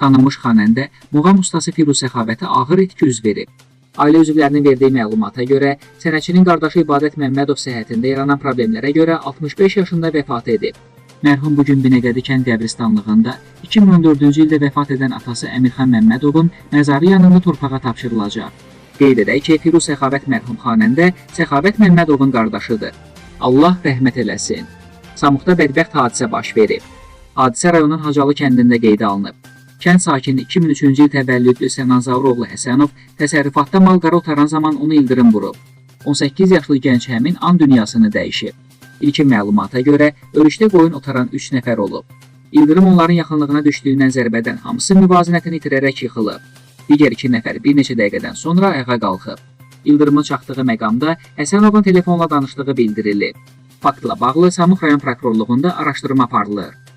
tanınmış xanəndə, muğam ustası Firuz Səxavətə ağır itki üz verib. Ailə üzvlərinin verdiyi məlumata görə, sənətçinin qardaşı İbadət Məmmədov səhhətində yaranan problemlərə görə 65 yaşında vəfat edib. Mərhum bu gün Binəqədi kənd qəbristanlığında 2014-cü ildə vəfat edən atası Əmirxan Məmmədovun məzarı yanında torpağa tapşırılacaq. Qeyd edək ki, Firuz Səxavət mərhum xanəndə Səxavət Məmmədovun qardaşıdır. Allah rəhmət eləsin. Samuqda bədbəxt hadisə baş verib. Hadisə rayonun Hacalı kəndində qeydə alınıb. Kənd sakini 2003-cü il təvəllüdlü Sənan Zavroğlu Həsənov təsərrüfatda mal-qara otaran zaman onu ildırım vurub. 18 yaşlı gənc həmin an dünyasını dəyişib. İlkin məlumata görə örüşdə qoyun otaran 3 nəfər olub. İldırım onların yaxınlığına düşdüyündən zərbədən hamısı müvazinətini itirərək yıxılıb. Digər 2 nəfər bir neçə dəqiqədən sonra ayağa qalxıb. İldırımın çatdığı məqamda Həsənovun telefonla danışdığı bildirilib. Faktla bağlı Samux rayon prokurorluğunda araşdırma aparılır.